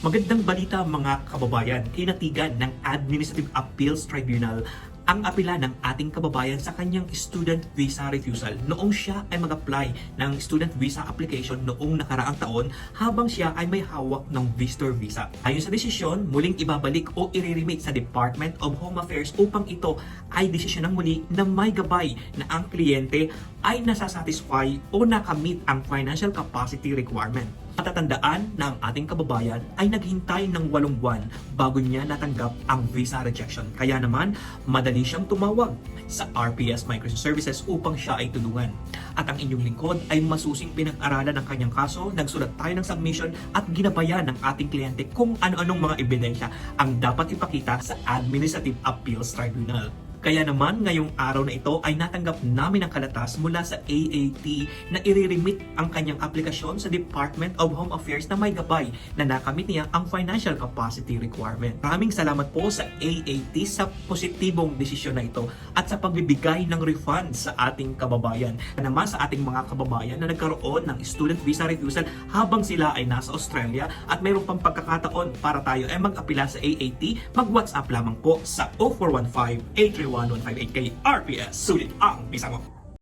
Magandang balita mga kababayan, hinatigan ng Administrative Appeals Tribunal ang apela ng ating kababayan sa kanyang student visa refusal noong siya ay mag-apply ng student visa application noong nakaraang taon habang siya ay may hawak ng visitor visa. Ayon sa desisyon, muling ibabalik o i-remit sa Department of Home Affairs upang ito ay desisyon ng muli na may gabay na ang kliyente ay nasasatisfy o nakamit ang financial capacity requirement. Matatandaan na ang ating kababayan ay naghintay ng walong buwan bago niya natanggap ang visa rejection. Kaya naman, madali siyang tumawag sa RPS Migration Services upang siya ay tulungan. At ang inyong lingkod ay masusing pinag-aralan ng kanyang kaso, nagsulat tayo ng submission at ginabayan ng ating kliyente kung ano-anong mga ebidensya ang dapat ipakita sa Administrative Appeals Tribunal. Kaya naman ngayong araw na ito ay natanggap namin ang kalatas mula sa AAT na i-remit ang kanyang aplikasyon sa Department of Home Affairs na may gabay na nakamit niya ang financial capacity requirement. Maraming salamat po sa AAT sa positibong desisyon na ito at sa pagbibigay ng refund sa ating kababayan. Naman sa ating mga kababayan na nagkaroon ng student visa refusal habang sila ay nasa Australia at mayroon pang pagkakataon para tayo ay mag-apila sa AAT, mag-WhatsApp lamang po sa 0415 831 158 kay RPS. Sulit ang visa mo!